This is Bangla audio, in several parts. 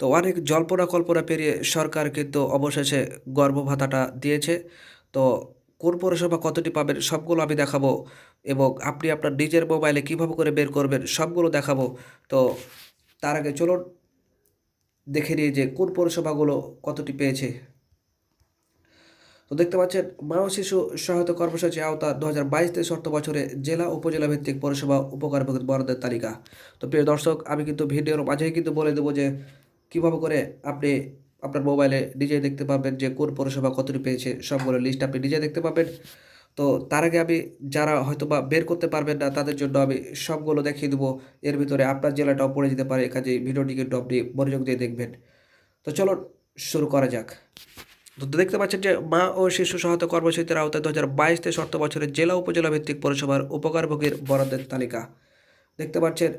তো অনেক জল্পনা কল্পনা পেরিয়ে সরকার কিন্তু অবশেষে গর্ভ ভাতাটা দিয়েছে। তো কোন পৌরসভা কতটি পাবেন সবগুলো আমি দেখাবো এবং আপনি আপনার নিজের মোবাইলে কীভাবে করে বের করবেন সবগুলো দেখাবো। তো তার আগে চলুন দেখে নিয়ে যে কোন পৌরসভাগুলো কতটি পেয়েছে। তো দেখতে পাচ্ছেন মা ও শিশু সহায়তা কর্মসূচি আওতা দু হাজার বাইশ তেইশ অর্থ বছরে জেলা উপজেলা ভিত্তিক পৌরসভা উপকার বরাদ্দের তালিকা। তো প্রিয় দর্শক, আমি কিন্তু ভিডিওর মাঝেই কিন্তু বলে দেবো যে কীভাবে করে আপনি আপনার মোবাইলে নিজেই দেখতে পাবেন, যে কোন পৌরসভা কতটি পেয়েছে সবগুলো লিস্ট আপনি নিজে দেখতে পাবেন। তো তার আগে আমি যারা হয়তো বা বের করতে পারবেন না, তাদের জন্য আমি সবগুলো দেখিয়ে দেবো। এর ভিতরে আপনার জেলাটাও পড়ে যেতে পারে কাজে ভিডিওটি কিন্তু আপনি মনোযোগ দিয়ে দেখবেন। তো চলো শুরু করা যাক। তো দেখতে পাচ্ছেন যে মা ও শিশু সহায়তা কর্মসূচির আওতায় দু হাজার বাইশ তেইশ অর্থ বছরের জেলা উপজেলা ভিত্তিক পৌরসভার উপকারভোগীর বরাদ্দের তালিকা। দেখতে পাচ্ছেন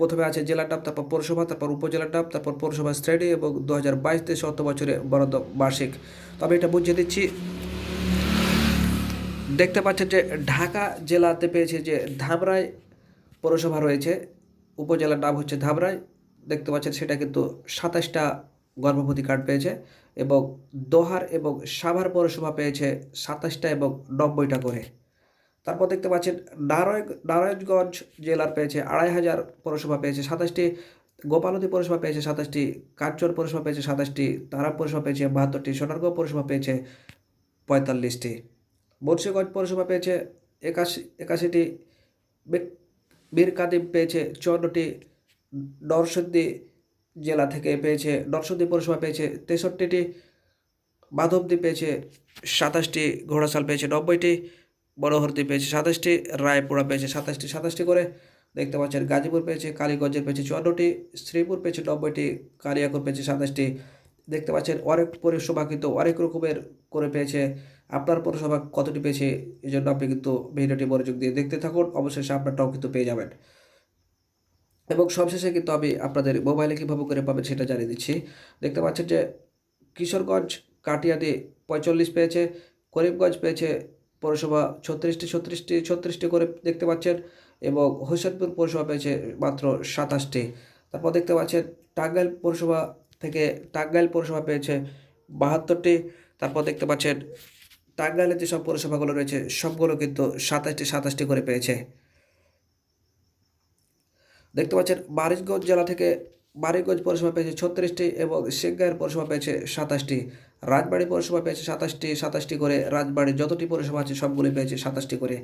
প্রথমে আছে জেলা নাম তারপর পৌরসভা, তারপর উপজেলা নাম তারপর পৌরসভা শ্রেণি এবং দু হাজার বাইশ তেইশ অর্থ বছরে বরাদ্দ বার্ষিক। তবে এটা বুঝিয়ে দিচ্ছি, দেখতে পাচ্ছেন যে ঢাকা জেলাতে পেয়েছে যে ধামরাই পৌরসভা রয়েছে, উপজেলার নাম হচ্ছে ধামরাই দেখতে পাচ্ছেন সেটা কিন্তু সাতাশটা গর্ভবতী কার্ড পেয়েছে এবং দোহার এবং সাভার পৌরসভা পেয়েছে সাতাশটা এবং নব্বইটা করে। তারপর দেখতে পাচ্ছেন, নারায়ণ, নারায়ণগঞ্জ জেলার পেয়েছে আড়াই হাজার পৌরসভা পেয়েছে সাতাশটি গোপালদী পৌরসভা পেয়েছে সাতাশটি, কাঞ্চন পৌরসভা পেয়েছে সাতাশটি তারা পৌরসভা পেয়েছে বাহাত্তরটি, সোনারগাঁও পৌরসভা পেয়েছে পঁয়তাল্লিশটি। মুন্সিগঞ্জ পৌরসভা পেয়েছে একাশি, একাশিটি, বীর- কাদিম পেয়েছে চুয়ান্নটি, নরসিংদী জেলা থেকে পেয়েছে, নরসিংদী পৌরসভা পেয়েছে তেষট্টিটি, মাধবদী পেয়েছে সাতাশটি ঘোড়াশাল পেয়েছে নব্বইটি বড়হরদি পেয়েছে সাতাশটি, রায়পুরা পেয়েছে সাতাশটি সাতাশটি করে দেখতে পাচ্ছেন, গাজীপুর পেয়েছে, কালীগঞ্জের পেয়েছে চুয়ান্নটি, শ্রীপুর পেয়েছে নব্বইটি, কালিয়াকুর পেয়েছে সাতাশটি। দেখতে পাচ্ছেন, অনেক পৌরসভা কিন্তু অনেক রকমের করে পেয়েছে। আপনার পৌরসভা কতটি পেয়েছে এই জন্য আপনি কিন্তু ভিডিওটি মনোযোগ দিয়ে দেখতে থাকুন। অবশেষে আপনারটাও কিন্তু পেয়ে যাবেন। এবং সবশেষে কিন্তু আমি আপনাদের মোবাইলে কীভাবে করে পাবেন সেটা জানিয়ে দিচ্ছি। দেখতে পাচ্ছেন যে, কিশোরগঞ্জ কাটিয়াদি পঁয়তাল্লিশ পেয়েছে, করিমগঞ্জ পেয়েছে পৌরসভা ছত্রিশটি ছত্রিশটি ছত্রিশটি করে দেখতে পাচ্ছেন এবং হোসেনপুর পৌরসভা পেয়েছে মাত্র সাতাশটি। তারপর দেখতে পাচ্ছেন টাঙ্গাইল পৌরসভা থেকে টাঙ্গাইল পৌরসভা পেয়েছে বাহাত্তরটি। তারপর দেখতে পাচ্ছেন টাঙ্গাইলের যেসব পৌরসভাগুলো রয়েছে, সবগুলো কিন্তু সাতাশটি সাতাশটি করে পেয়েছে। দেখতে পাচ্ছেন মারিচগঞ্জ জেলা থেকে মারিচগঞ্জ পৌরসভা পেয়েছে ছত্রিশটি এবং সিংগাইর পৌরসভা পেয়েছে সাতাশটি। রাজবাড়ি পৌরসভা পেয়েছে সাতাশটি সাতাশটি করে রাজবাড়ির যতটি পৌরসভা আছে সবগুলি পেয়েছে সাতাশটি করে।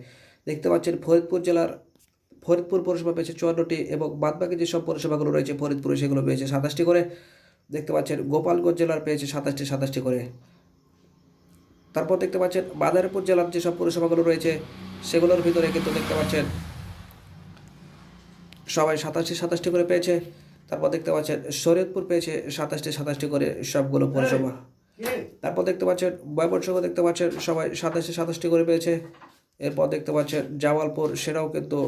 দেখতে পাচ্ছেন ফরিদপুর জেলার ফরিদপুর পৌরসভা পেয়েছে চুয়ান্নটি এবং বাদবাকি যেসব পৌরসভাগুলো রয়েছে ফরিদপুরে সেগুলো পেয়েছে সাতাশটি করে। দেখতে পাচ্ছেন গোপালগঞ্জ জেলার পেয়েছে সাতাশটি সাতাশটি করে। তারপর দেখতে পাচ্ছেন মাদারীপুর জেলার যেসব পৌরসভাগুলো রয়েছে সেগুলোর ভিতরে কিন্তু দেখতে পাচ্ছেন সবাই সাতাশটি সাতাশটি করে পেয়েছে। তারপর দেখতে পাচ্ছেন শরীয়তপুর পেয়েছে সাতাশটি সাতাশটি করে সবগুলো পৌরসভা। তারপর দেখতে পাচ্ছেন ময়মনসিংহ দেখতে পাচ্ছেন সবাই সাতাশটি সাতাশটি করে পেয়েছে। এরপর দেখতে পাচ্ছেন জামালপুর সেটাও কিন্তু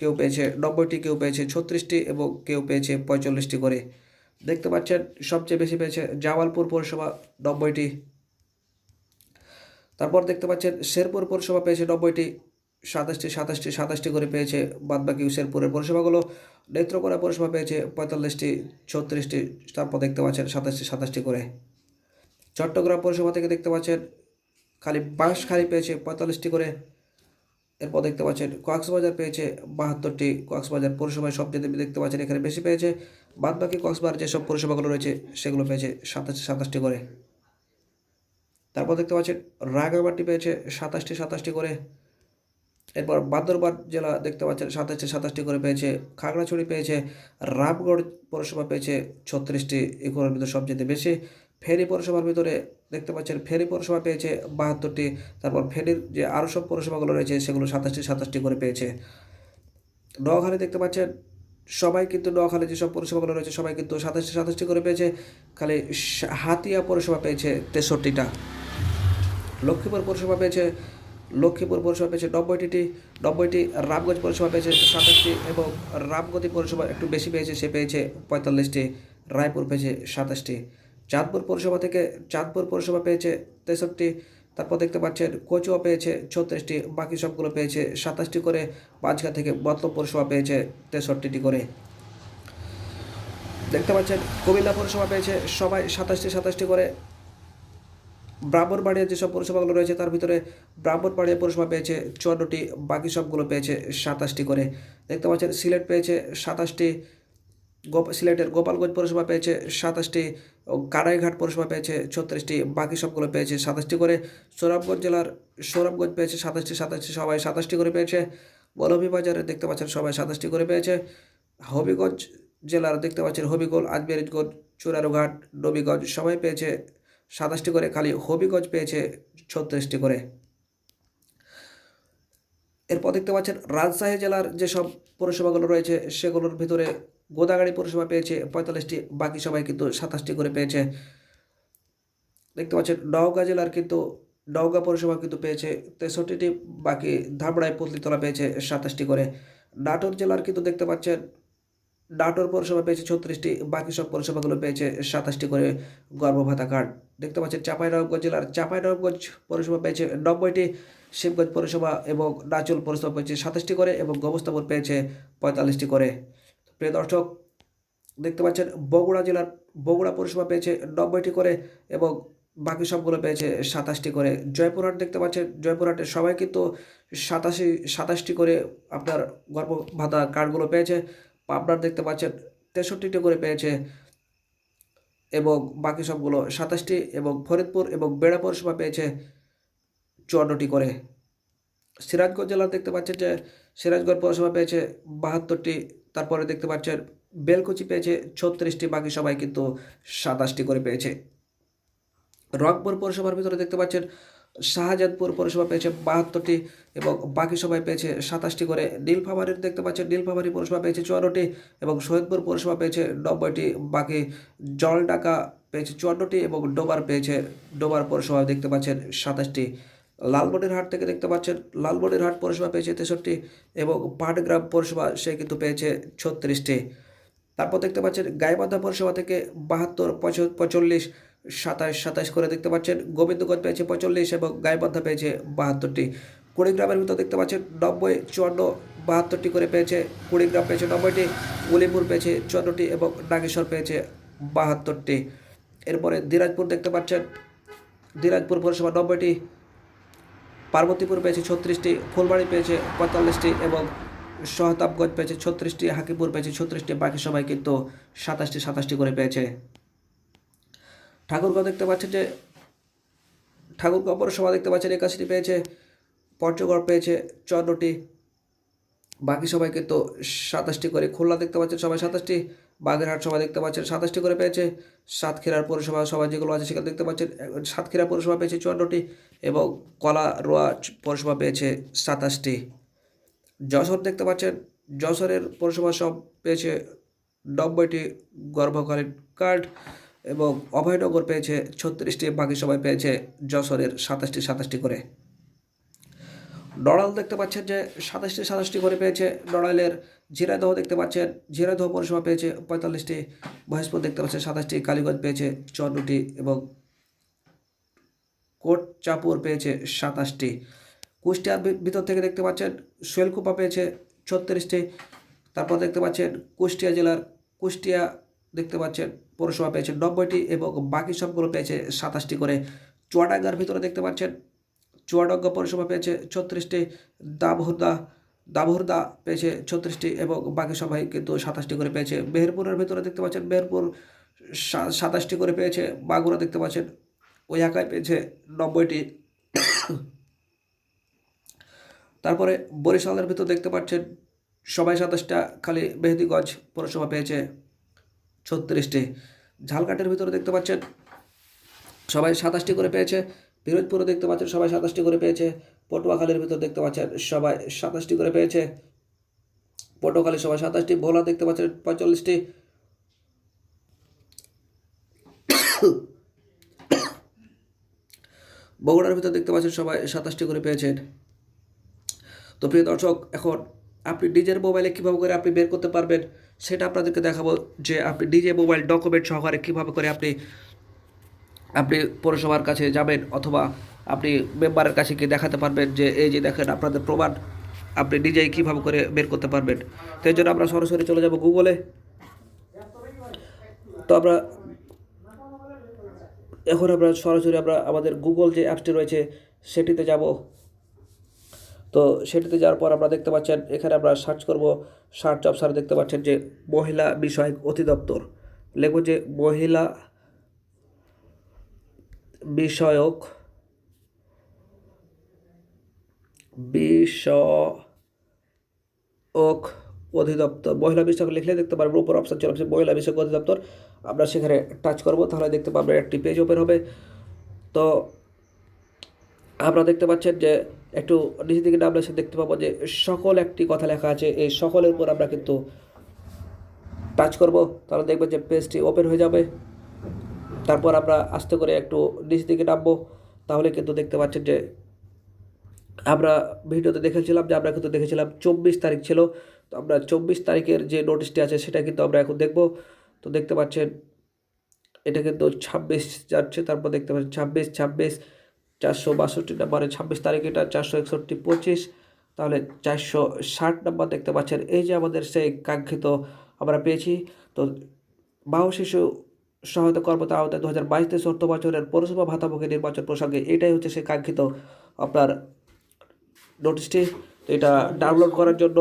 কেউ পেয়েছে নব্বইটি কেউ পেয়েছে ছত্রিশটি এবং কেউ পেয়েছে পঁয়তাল্লিশটি করে। দেখতে পাচ্ছেন সবচেয়ে বেশি পেয়েছে জামালপুর পৌরসভা নব্বইটি। তারপর দেখতে পাচ্ছেন শেরপুর পৌরসভা পেয়েছে নব্বইটি। সাতাশটি সাতাশটি সাতাশটি করে পেয়েছে বাদবাকি শেরপুরের পৌরসভাগুলো। নেত্রকোনা পৌরসভা পেয়েছে পঁয়তাল্লিশটি, ছত্রিশটি তারপর দেখতে পাচ্ছেন, সাতাশটি সাতাশটি করে। চট্টগ্রাম পৌরসভা থেকে দেখতে পাচ্ছেন, খালি বাঁশখালী পেয়েছে পঁয়তাল্লিশটি করে। এরপর দেখতে পাচ্ছেন, কক্সবাজার পেয়েছে বাহাত্তরটি, কক্সবাজার পৌরসভায় সবচেয়ে দেখতে পাচ্ছেন, এখানে বেশি পেয়েছে। বাদবাকি কক্সবাজার যেসব পৌরসভাগুলো রয়েছে, সেগুলো পেয়েছে সাতাশটি সাতাশটি করে। তারপর দেখতে পাচ্ছেন রাঙামাটি পেয়েছে সাতাশটি সাতাশটি করে। এরপর বান্দরবান জেলা দেখতে পাচ্ছেন, সাতাশটি সাতাশটি করে পেয়েছে, খাগড়াছড়ি পেয়েছে, রামগড় পৌরসভা পেয়েছে ছত্রিশটি এগুলোর ভিতরে সবচেয়ে বেশি। ফেনী পৌরসভার ভিতরে দেখতে পাচ্ছেন, ফেনী পৌরসভা পেয়েছে বাহাত্তরটি, তারপর ফেনীর যে আরও সব পৌরসভাগুলো রয়েছে, সেগুলো সাতাশটি সাতাশটি করে পেয়েছে। নোয়াখালী দেখতে পাচ্ছেন, সবাই কিন্তু নোয়াখালী যেসব পৌরসভাগুলো রয়েছে, সবাই কিন্তু সাতাশটি সাতাশটি করে পেয়েছে, খালি হাতিয়া পৌরসভা পেয়েছে তেষট্টিটা। লক্ষ্মীপুর পৌরসভা পেয়েছে লক্ষ্মীপুর পৌরসভা পেয়েছে নব্বইটি নব্বইটি রামগঞ্জ পৌরসভা পেয়েছে সাতাশটি এবং রামগতি পৌরসভা একটু বেশি পেয়েছে, সে পেয়েছে পঁয়তাল্লিশটি, রায়পুর পেয়েছে সাতাশটি। চাঁদপুর পৌরসভা থেকে চাঁদপুর পৌরসভা পেয়েছে তেষট্টি, তারপর দেখতে পাচ্ছেন কচুয়া পেয়েছে ছত্রিশটি, বাকি সবগুলো পেয়েছে সাতাশটি করে পাঁচঘা থেকে মতলব পৌরসভা পেয়েছে তেষট্টিটি করে। দেখতে পাচ্ছেন কুমিল্লা পৌরসভা পেয়েছে সবাই সাতাশটি সাতাশটি করে ব্রাহ্মণবাড়িয়া যেসব পৌরসভাগুলো রয়েছে, তার ভিতরে ব্রাহ্মণবাড়িয়া পৌরসভা পেয়েছে চুয়ান্নটি, বাকি সবগুলো পেয়েছে সাতাশটি করে। দেখতে পাচ্ছেন, সিলেট পেয়েছে সাতাশটি, গোপ, সিলেটের গোপালগঞ্জ পৌরসভা পেয়েছে সাতাশটি কারাইঘাট পৌরসভা পেয়েছে ছত্রিশটি, বাকি সবগুলো পেয়েছে সাতাশটি করে। সৌরভগঞ্জ জেলার সৌরভগঞ্জ পেয়েছে সাতাশটি সাতাশটি, সবাই সাতাশটি করে পেয়েছে। মৌলভীবাজারে দেখতে পাচ্ছেন, সবাই সাতাশটি করে পেয়েছে। হবিগঞ্জ জেলার দেখতে পাচ্ছেন হবিগঞ্জ আজমেরিজগঞ্জ চুরারুঘাট, নবীগঞ্জ সবাই পেয়েছে সাতাশটি করে খালি হবিগঞ্জ পেয়েছে ছত্রিশটি করে। এরপর দেখতে পাচ্ছেন রাজশাহী জেলার যেসব পৌরসভাগুলো রয়েছে, সেগুলোর ভিতরে গোদাগাড়ি পৌরসভা পেয়েছে পঁয়তাল্লিশটি, বাকি সবাই কিন্তু সাতাশটি করে পেয়েছে। দেখতে পাচ্ছেন নওগাঁ জেলার কিন্তু নওগাঁ পৌরসভা কিন্তু পেয়েছে তেষট্টিটি, বাকি ধামড়ায় পুতলিতলা পেয়েছে সাতাশটি করে। নাটোর জেলার কিন্তু দেখতে পাচ্ছেন নাটোর পৌরসভা পেয়েছে ছত্রিশটি, বাকি সব পৌরসভাগুলো পেয়েছে সাতাশটি করে গর্ভভাতা কার্ড। দেখতে পাচ্ছেন, চাঁপাইনবাবগঞ্জ জেলার চাঁপাইনবাবগঞ্জ পৌরসভা পেয়েছে নব্বইটি, শিবগঞ্জ পৌরসভা এবং নাচল পৌরসভা পেয়েছে সাতাশটি করে এবং গবস্তাপুর পেয়েছে পঁয়তাল্লিশটি করে। প্রিয় দর্শক, দেখতে পাচ্ছেন, বগুড়া জেলার, বগুড়া পৌরসভা পেয়েছে নব্বইটি করে এবং বাকি সবগুলো পেয়েছে সাতাশটি করে। জয়পুরহাট দেখতে পাচ্ছেন জয়পুরহাটের সবাই কিন্তু সাতাশি, সাতাশটি করে আপনার গর্ভ ভাতা কার্ডগুলো পেয়েছে। পাবনার দেখতে পাচ্ছেন, তেষট্টিটি করে পেয়েছে এবং বাকি সবগুলো সাতাশটি এবং ফরিদপুর এবং বেড়া পৌরসভা পেয়েছে চুয়ান্নটি করে। সিরাজগঞ্জ জেলা দেখতে পাচ্ছেন যে সিরাজগঞ্জ পৌরসভা পেয়েছে বাহাত্তরটি, তারপরে দেখতে পাচ্ছেন বেলকুচি পেয়েছে ছত্রিশটি, বাকি সবাই কিন্তু সাতাশটি করে পেয়েছে। রংপুর পৌরসভার ভিতরে দেখতে পাচ্ছেন শাহজাদপুর পৌরসভা পেয়েছে বাহাত্তরটি এবং বাকি সবাই পেয়েছে সাতাশটি করে। নীলফামারীর দেখতে পাচ্ছেন, নীলফামারী পৌরসভা পেয়েছে চুয়ান্নটি এবং শহীদপুর পৌরসভা পেয়েছে নব্বইটি। বাকি জল জলডাকা পেয়েছে চুয়ান্নটি এবং ডোবার পেয়েছে, ডোবার পৌরসভা দেখতে পাচ্ছেন সাতাশটি। লালমনিরহাট থেকে দেখতে পাচ্ছেন, লালমনিরহাট পৌরসভা পেয়েছে তেষট্টি এবং পাটগ্রাম পৌরসভা সে কিন্তু পেয়েছে ছত্রিশটি। তারপর দেখতে পাচ্ছেন, গাইবান্ধা পৌরসভা থেকে বাহাত্তর পঁয়তাল্লিশ সাতাশ সাতাশ করে দেখতে পাচ্ছেন। গোবিন্দগঞ্জ পেয়েছে পঁয়তাল্লিশ এবং গাইবান্ধা পেয়েছে বাহাত্তরটি। কুড়িগ্রামের ভিতর দেখতে পাচ্ছেন, নব্বই, চুয়ান্ন, বাহাত্তরটি করে পেয়েছে। কুড়িগ্রাম পেয়েছে নব্বইটি, উলিপুর পেয়েছে চুয়ান্নটি এবং নাগেশ্বর পেয়েছে বাহাত্তরটি। এরপরে দিনাজপুর দেখতে পাচ্ছেন, দিনাজপুর পৌরসভা নব্বইটি, পার্বতীপুর পেয়েছে ছত্রিশটি, ফুলবাড়ি পেয়েছে পঁয়তাল্লিশটি এবং সহতাবগঞ্জ পেয়েছে ছত্রিশটি হাকিপুর পেয়েছে ছত্রিশটি, বাকি সবাই কিন্তু সাতাশটি সাতাশটি করে পেয়েছে। ঠাকুরগাঁও দেখতে পাচ্ছেন যে, ঠাকুরগাঁও পৌরসভা দেখতে পাচ্ছেন একাশিটি পেয়েছে পঞ্চগড় পেয়েছে চুয়ান্নটি বাকি সবাইকে তো সাতাশটি করে। খুলনা দেখতে পাচ্ছেন সবাই সাতাশটি, বাগেরহাট সবাই দেখতে পাচ্ছেন সাতাশটি করে পেয়েছে, সাতক্ষীরার পৌরসভা সবাই যেগুলো আছে সেখানে দেখতে পাচ্ছেন, সাতক্ষীরা পৌরসভা পেয়েছে চুয়ান্নটি এবং কলা রোয়া পৌরসভা পেয়েছে সাতাশটি। যশোর দেখতে পাচ্ছেন, যশোরের পৌরসভা সব পেয়েছে নব্বইটি গর্ভকালীন কার্ড। এবং অভয়নগর পেয়েছে ছত্রিশটি, বাকি সবাই পেয়েছে যশোরের সাতাশটি সাতাশটি করে। নড়াইল দেখতে পাচ্ছেন যে সাতাশটি সাতাশটি করে পেয়েছে। নড়াইলের ঝিনাইদহ দেখতে পাচ্ছেন। ঝিনাইদহ পৌরসভা পেয়েছে পঁয়তাল্লিশটি, মহেশপুর দেখতে পাচ্ছেন সাতাশটি, কালীগঞ্জ পেয়েছে চুয়ান্নটি এবং কোট চাপুর পেয়েছে সাতাশটি। কুষ্টিয়ার ভিতর থেকে দেখতে পাচ্ছেন সোয়েলকুপা পেয়েছে ছত্রিশটি। তারপর দেখতে পাচ্ছেন কুষ্টিয়া জেলার কুষ্টিয়া দেখতে পাচ্ছেন পৌরসভা পেয়েছে নব্বইটি এবং বাকি সবগুলো পেয়েছে সাতাশটি করে। চুয়াডাঙ্গার ভিতরে দেখতে পাচ্ছেন, চুয়াডাঙ্গা পৌরসভা পেয়েছে ছত্রিশটি, দাবহুদা দাবহুরদা পেয়েছে ছত্রিশটি এবং বাকি সবাই কিন্তু সাতাশটি করে পেয়েছে। মেহেরপুরের ভিতরে দেখতে পাচ্ছেন, মেহেরপুর সাতাশটি করে পেয়েছে। বাগুড়া দেখতে পাচ্ছেন ওই একাই পেয়েছে নব্বইটি। তারপরে বরিশালের ভিতর দেখতে পাচ্ছেন, সবাই সাতাশটা, খালি মেহেদিগঞ্জ পৌরসভা পেয়েছে ছত্রিশটি। ঝালকাটের ভিতরে দেখতে পাচ্ছেন সবাই সাতাশটি করে পেয়েছে। পিরোজপুরে দেখতে পাচ্ছেন সবাই সাতাশটি করে পেয়েছে। পটুয়াখালীর ভিতর দেখতে পাচ্ছেন সবাই সাতাশটি করে পেয়েছে। পটুয়াখালী সবাই সাতাশটি, ভোলা দেখতে পাচ্ছেন পঁয়তাল্লিশটি। বগুড়ার ভিতর দেখতে পাচ্ছেন সবাই সাতাশটি করে পেয়েছেন তো প্রিয় দর্শক, এখন আপনি নিজের মোবাইলে কীভাবে করে আপনি বের করতে পারবেন? সেটা আপনাদেরকে দেখাবো যে আপনি নিজে মোবাইল ডকুমেন্ট সহকারে কীভাবে করে আপনি আপনি পৌরসভার কাছে যাবেন অথবা আপনি মেম্বারের কাছে গিয়ে দেখাতে পারবেন যে এই যে দেখেন আপনাদের প্রমাণ, আপনি নিজেই কীভাবে করে বের করতে পারবেন। তো এই জন্য আমরা সরাসরি চলে যাব গুগলে তো আমরা এখন আমরা সরাসরি আমরা আমাদের গুগল যে অ্যাপসটি রয়েছে, সেটিতে যাব। তো সেটিতে যাওয়ার পর আমরা দেখতে পাচ্ছেন, এখানে আমরা সার্চ করব সার্চ অপশানে দেখতে পাচ্ছেন যে মহিলা বিষয়ক অধিদপ্তর। লিখব যে মহিলা বিষয়ক বিষয়ক অধিদপ্তর। মহিলা বিষয়ক লিখলে দেখতে পারবেন, উপর অপশন চলে আসছে মহিলা বিষয়ক অধিদপ্তর। আমরা সেখানে টাচ করব, তাহলে দেখতে পাবেন একটি পেজ ওপেন হবে। তো আপনারা দেখতে পাচ্ছেন যে একটু নিচের দিকে নামলে সে দেখতে পাবো যে সকল একটি কথা লেখা আছে। এই সকলের উপর আমরা কিন্তু টাচ করব। তাহলে দেখবেন যে পেজটি ওপেন হয়ে যাবে। তারপর আমরা আস্তে করে একটু নিচ দিকে নামবো। তাহলে কিন্তু দেখতে পাচ্ছেন যে আমরা ভিডিওতে দেখেছিলাম যে আমরা কিন্তু দেখেছিলাম চব্বিশ তারিখ ছিল। তো আমরা চব্বিশ তারিখের যে নোটিশটি আছে সেটা কিন্তু আমরা এখন দেখব। তো দেখতে পাচ্ছেন, এটা কিন্তু ছাব্বিশ যাচ্ছে। তারপর দেখতে পাচ্ছেন ছাব্বিশ ছাব্বিশ চারশো বাষট্টি নাম্বারে ছাব্বিশ তারিখ, এটা চারশো একষট্টি পঁচিশ, তাহলে চারশো ষাট নাম্বার দেখতে পাচ্ছেন। এই যে আমাদের সেই কাঙ্ক্ষিত আমরা পেয়েছি, তো বাহু শিশু সহায়তা কর্মতা আওতায় দু হাজার বাইশ তেইশ অর্থ বছরের পৌরসভা ভাতাভোগী নির্বাচন প্রসঙ্গে এটাই হচ্ছে সেই কাঙ্ক্ষিত আপনার নোটিশটি। তো এটা ডাউনলোড করার জন্য,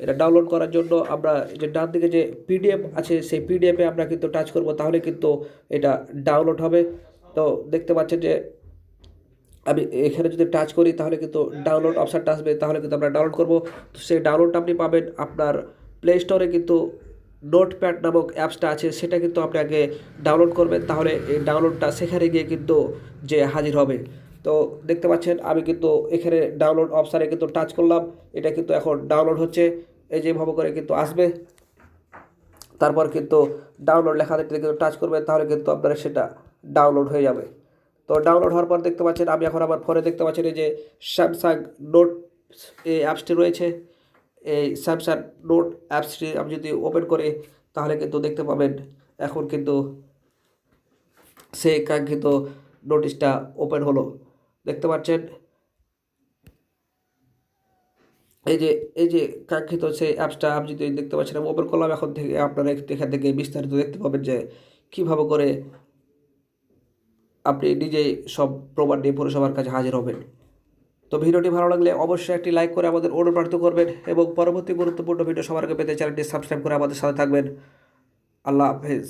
এটা ডাউনলোড করার জন্য আমরা যে ডান দিকে যে পিডিএফ আছে, সেই পিডিএফে আমরা কিন্তু টাচ করব, তাহলে কিন্তু এটা ডাউনলোড হবে। তো দেখতে পাচ্ছেন যে আমি এখানে যদি টাচ করি, তাহলে কিন্তু ডাউনলোড অপশানটা আসবে, তাহলে কিন্তু আমরা ডাউনলোড করব। তো সেই ডাউনলোডটা আপনি পাবেন আপনার প্লে স্টোরে কিন্তু নোটপ্যাড নামক অ্যাপসটা আছে, সেটা কিন্তু আপনি আগে ডাউনলোড করবেন, তাহলে এই ডাউনলোডটা সেখানে গিয়ে কিন্তু যে হাজির হবে। তো দেখতে পাচ্ছেন, আমি কিন্তু এখানে ডাউনলোড অপশানে কিন্তু টাচ করলাম, এটা কিন্তু এখন ডাউনলোড হচ্ছে, এই যেভাবে করে কিন্তু আসবে। তারপর কিন্তু ডাউনলোড লেখা দেখতে কিন্তু টাচ করবেন, তাহলে কিন্তু আপনারা সেটা ডাউনলোড হয়ে যাবে। তো ডাউনলোড হওয়ার পর দেখতে পাচ্ছেন, আমি এখন আমার ফোনে দেখতে পাচ্ছেন এই যে স্যামসাং নোট এই অ্যাপসটি রয়েছে। এই স্যামসাং নোট অ্যাপসটি আমি যদি ওপেন করি, তাহলে কিন্তু দেখতে পাবেন এখন কিন্তু সেই কাঙ্ক্ষিত নোটিশটা ওপেন হলো। দেখতে পাচ্ছেন? এই যে এই যে কাঙ্ক্ষিত সেই অ্যাপসটা আপনি যদি দেখতে পাচ্ছেন আমি ওপেন করলাম, এখন থেকে আপনারা এখান থেকে বিস্তারিত দেখতে পাবেন যে কীভাবে করে আপনি নিজেই সব প্রমাণ নিয়ে পৌরসভার কাছে হাজির হবেন। তো ভিডিওটি ভালো লাগলে অবশ্যই একটি লাইক করে আমাদের অনুপ্রাণিত করবেন এবং পরবর্তী গুরুত্বপূর্ণ ভিডিও সবার আগে পেতে চ্যানেলটি সাবস্ক্রাইব করে আমাদের সাথে থাকবেন। আল্লাহ হাফেজ।